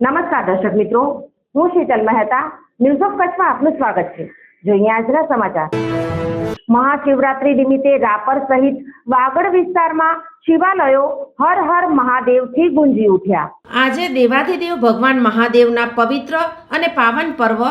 નમસ્કાર દર્શક મિત્રો, હું શીતલ મહેતા ન્યૂઝ ઓફ કચ્છમાં આપનું સ્વાગત છે. જોઈએ આજના સમાચાર. મહાશિવરાત્રી નિમિત્તે રાપર સહિત વાગડ વિસ્તારમાં શિવાલયો હર હર મહાદેવથી ગુંજી ઉઠ્યા. આજે દેવાધિદેવ ભગવાન મહાદેવના પવિત્ર અને પાવન પર્વ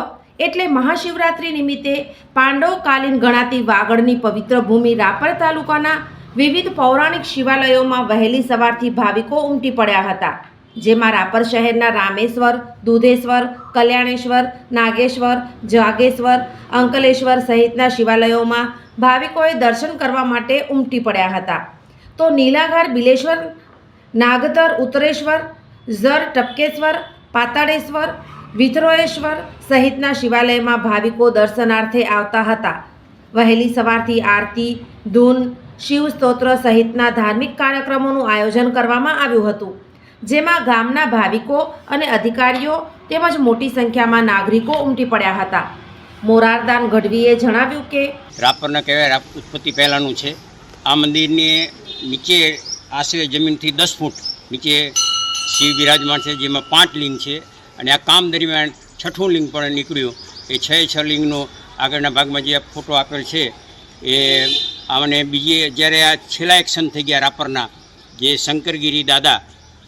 એટલે મહાશિવરાત્રિ નિમિત્તે પાંડવકાલીન ગણાતી વાગડની પવિત્ર ભૂમિ રાપર તાલુકાના વિવિધ પૌરાણિક શિવાલયોમાં વહેલી સવારથી ભાવિકો ઉમટી પડ્યા હતા. જેમાં રાપર શહેરના રામેશ્વર, દુધેશ્વર, કલ્યાણેશ્વર, નાગેશ્વર, જાગેશ્વર, અંકલેશ્વર સહિતના શિવાલયોમાં ભાવિકોએ દર્શન કરવા માટે ઉમટી પડ્યા હતા. તો નીલાઘાર, બિલેશ્વર નાગતર ઉત્તરેશ્વર, ઝર, ટપકેશ્વર, પાતાળેશ્વર વિથરોએશ્વર સહિતના શિવાલયમાં ભાવિકો દર્શનાર્થે આવતા હતા. વહેલી સવારથી આરતી, ધૂન શિવ સ્તોત્ર સહિતના ધાર્મિક કાર્યક્રમોનું આયોજન કરવામાં આવ્યું હતું. જેમાં ગામના ભાવિકો અને અધિકારીઓ તેમજ મોટી સંખ્યામાં નાગરિકો ઉમટી પડ્યા હતા. મોરારદાન ગઢવીએ જણાવ્યું કે, રાપરના કહેવાય રાપ ઉત્પત્તિ પહેલાંનું છે. આ મંદિરની નીચે આશરે જમીનથી દસ ફૂટ નીચે શિવ બિરાજમાન છે, જેમાં પાંચ લિંગ છે. અને આ કામ દરમિયાન છઠ્ઠું લિંગ પણ નીકળ્યું. એ છ છ લિંગનો આગળના ભાગમાં જે ફોટો આપેલ છે, એ અને બીજી જ્યારે આ છેલ્લા એક્શન થઈ ગયા રાપરના જે શંકરગીરી દાદા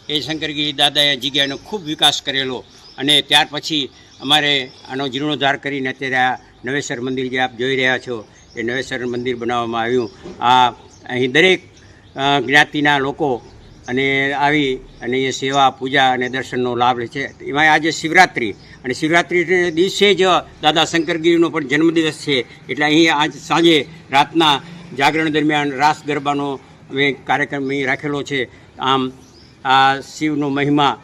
એ શંકરગીરી દાદાએ જગ્યાનો ખૂબ વિકાસ કરેલો અને ત્યાર પછી અમારે આનો જીર્ણોદ્ધાર કરીને અત્યારે આ નવેસર મંદિર જે આપ જોઈ રહ્યા છો, એ નવેસર મંદિર બનાવવામાં આવ્યું. આ અહીં દરેક જ્ઞાતિના લોકો અને આવી અને એ સેવા, પૂજા અને દર્શનનો લાભ લે છે. એમાં આજે શિવરાત્રિ અને શિવરાત્રિના દિવસે જ દાદા શંકરગીરીનો પણ જન્મદિવસ છે. એટલે અહીં આજ સાંજે રાતના જાગરણ દરમિયાન રાસ ગરબાનો અમે કાર્યક્રમ અહીં રાખેલો છે. આમ આ શિવનો મહિમા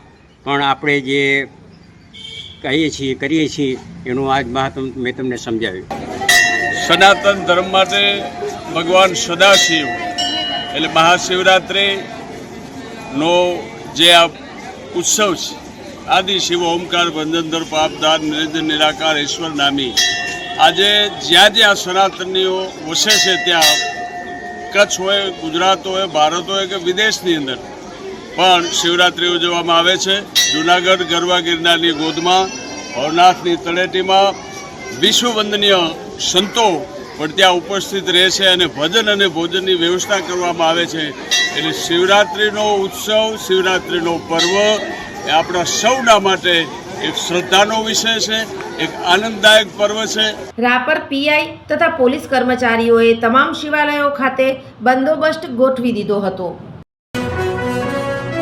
પણ આપણે જે કહીએ છીએ, કરીએ છીએ, એનું આજ મહત્વ મેં તમને સમજાવ્યું. સનાતન ધર્મ માટે ભગવાન સદાશિવ એટલે મહાશિવરાત્રિનો જે આ ઉત્સવ છે, આદિ શિવ, ઓમકાર બંધનધર પાપદાર નિરંજન, નિરાકાર, ઈશ્વર, નામી, આજે જ્યાં જ્યાં સનાતનીઓ વસે છે ત્યાં કચ્છ હોય, ગુજરાત હોય, ભારત હોય કે વિદેશની અંદર પણ શિવરાત્રિ ઉજવવામાં આવે છે. જૂનાગઢ ગરવા ગિરનારની ગોદમાં, ભવનાથની તળેટીમાં વિશ્વવંદનીય સંતો પણ ત્યાં ઉપસ્થિત રહે છે અને ભજન અને ભોજનની વ્યવસ્થા કરવામાં આવે છે. એટલે શિવરાત્રિનો ઉત્સવ, શિવરાત્રિનો પર્વ એ આપણા સૌના માટે એક શ્રદ્ધાનો વિષય છે, એક આનંદદાયક પર્વ છે. રાપર પીઆઈ તથા પોલીસ કર્મચારીઓએ તમામ શિવાલયો ખાતે બંદોબસ્ત ગોઠવી દીધો હતો.